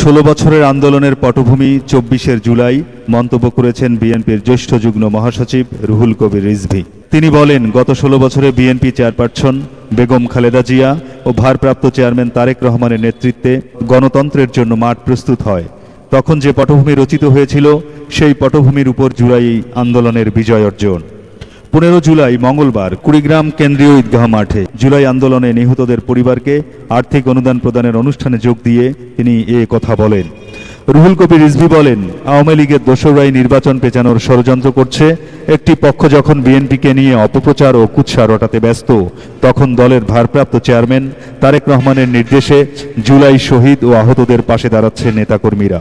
ষোলো বছরের আন্দোলনের পটভূমি চব্বিশের জুলাই মন্তব্য করেছেন বিএনপির জ্যেষ্ঠ যুগ্ম মহাসচিব রুহুল কবির রিজভি। তিনি বলেন, গত ষোলো বছরে বিএনপি চেয়ারপারসন বেগম খালেদা জিয়া ও ভারপ্রাপ্ত চেয়ারম্যান তারেক রহমানের নেতৃত্বে গণতন্ত্রের জন্য মাঠ প্রস্তুত হয়। তখন যে পটভূমি রচিত হয়েছিল, সেই পটভূমির উপর জুলাই আন্দোলনের বিজয় অর্জন। পনেরো জুলাই মঙ্গলবার কুড়িগ্রাম কেন্দ্রীয় ঈদগাহ মাঠে জুলাই আন্দোলনে নিহতদের পরিবারকে আর্থিক অনুদান প্রদানের অনুষ্ঠানে যোগ দিয়ে তিনি এ কথা বলেন। রুহুল কবির রিজভি বলেন, আওয়ামী লীগের দোসরাই নির্বাচন পেঁচানোর ষড়যন্ত্র করছে। একটি পক্ষ যখন বিএনপিকে নিয়ে অপপ্রচার ও কুৎসা রটাতে ব্যস্ত, তখন দলের ভারপ্রাপ্ত চেয়ারম্যান তারেক রহমানের নির্দেশে জুলাই শহীদ ও আহতদের পাশে দাঁড়াচ্ছে নেতাকর্মীরা।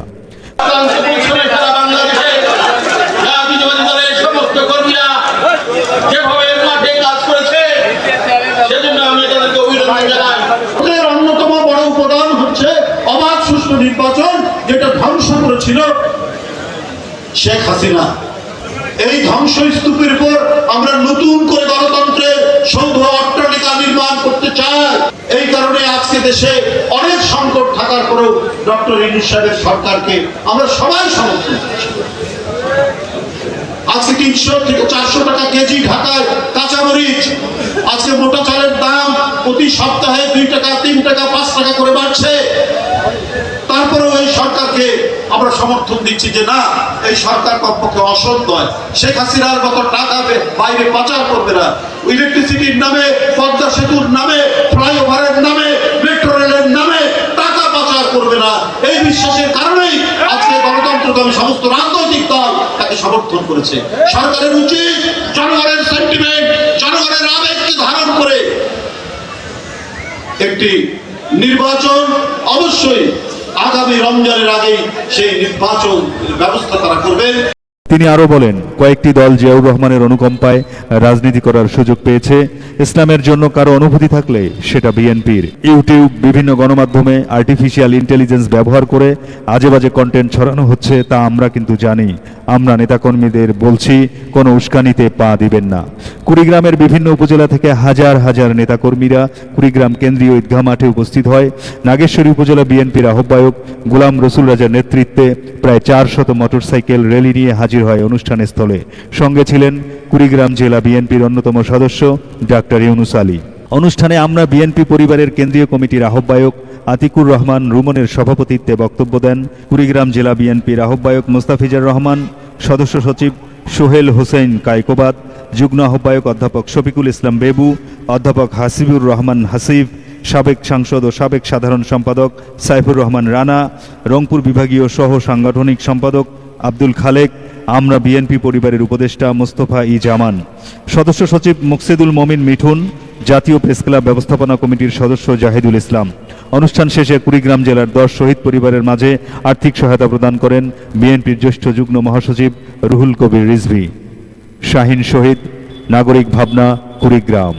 যেটা ধ্বংস করেছিল শেখ হাসিনা। এই ধ্বংসস্তূপের উপর আমরা নতুন করে গণতন্ত্রের সৌধ অট্টালিকা নির্মাণ করতে চাই। এই কারণে আজকে দেশে অনেক সংকট থাকার পরেও ডক্টর ইনুস সাহেবের সরকারকে আমরা সবাই সমর্থন আজকে তিনশো থেকে চারশো টাকা কেজি ঢাকায় কাঁচামরিচ, আজকে মোটা চালের দাম প্রতি সপ্তাহে দুই টাকা, তিন টাকা, পাঁচ টাকা করে বাড়ছে। তারপরেও এই সরকারকে আমরা সমর্থন দিচ্ছি যে না, এই সরকার কমপক্ষে অসৎ নয়। শেখ হাসিনার মতো টাকা বাইরে পাচার করবে না। ইলেকট্রিসিটির নামে, পদ্মা সেতুর নামে, ফ্লাইওভারের নামে, মেট্রো রেলের নামে টাকা পাচার করবে না। এই বিশ্বাসের কারণেই আজকে গণতন্ত্রকামী সমস্ত রাজনৈতিক দল তাকে সমর্থন করেছে। সরকারের উচিত জনগণের সেন্টিমেন্ট জনগণের আবেগকে ধারণ করে একটি নির্বাচন অবশ্যই আগামী রমজানের আগেই সেই নির্বাচন ব্যবস্থা তারা করবে তিনি আরও বলেন, কয়েকটি দল জিয়াউর রহমানের অনুকম্পায় রাজনীতি করার সুযোগ পেয়েছে। ইসলামের জন্য কারও অনুভূতি থাকলে সেটা বিএনপির। ইউটিউব, বিভিন্ন গণমাধ্যমে আর্টিফিশিয়াল ইন্টেলিজেন্স ব্যবহার করে আজে বাজে কন্টেন্ট ছড়ানো হচ্ছে, তা আমরা কিন্তু জানি। আমরা নেতাকর্মীদের বলছি, কোনো উস্কানিতে পা দিবেন না। কুড়িগ্রামের বিভিন্ন উপজেলা থেকে হাজার হাজার নেতাকর্মীরা কুড়িগ্রাম কেন্দ্রীয় ঈদগাহ মাঠে উপস্থিত হয়। নাগেশ্বরী উপজেলা বিএনপির আহ্বায়ক গোলাম রসুল রাজার নেতৃত্বে প্রায় চারশত মোটরসাইকেল র্যালি নিয়ে হাজির হয় অনুষ্ঠান স্থলে সঙ্গে ছিলেন কুড়িগ্রাম জেলা বিএনপির অন্যতম সদস্য ডাক্তার ইউনুস আলী। অনুষ্ঠানে আমরা বিএনপি পরিবারের কেন্দ্রীয় কমিটির আহ্বায়ক আতিকুর রহমান রুমনের সভাপতিত্বে বক্তব্য দেন কুড়িগ্রাম জেলা বিএনপির আহ্বায়ক মোস্তাফিজার রহমান, সদস্য সচিব সোহেল হোসেন কায়কোবাদ যুগ্ম আহ্বায়ক অধ্যাপক শফিকুল ইসলাম বেবু, অধ্যাপক হাসিবুর রহমান হাসিব, সাবেক সাংসদ ও সাবেক সাধারণ সম্পাদক সাইফুর রহমান রানা, রংপুর বিভাগীয় সহ সাংগঠনিক সম্পাদক আব্দুল খালেক আমরা বিএনপি পরিবারের উপদেষ্টা মোস্তফা ই জামান, সদস্য সচিব মুকসিদুল মমিন মিঠুন, জাতীয় প্রেস ক্লাব ব্যবস্থাপনা কমিটির সদস্য জাহিদুল ইসলাম। অনুষ্ঠান শেষে কুড়িগ্রাম জেলার দশ শহীদ পরিবারের মাঝে আর্থিক সহায়তা প্রদান করেন বিএনপির জ্যেষ্ঠ যুগ্ম মহাসচিব রুহুল কবির রিজভি। শাহিন শহীদ, নাগরিক ভাবনা, কুড়িগ্রাম।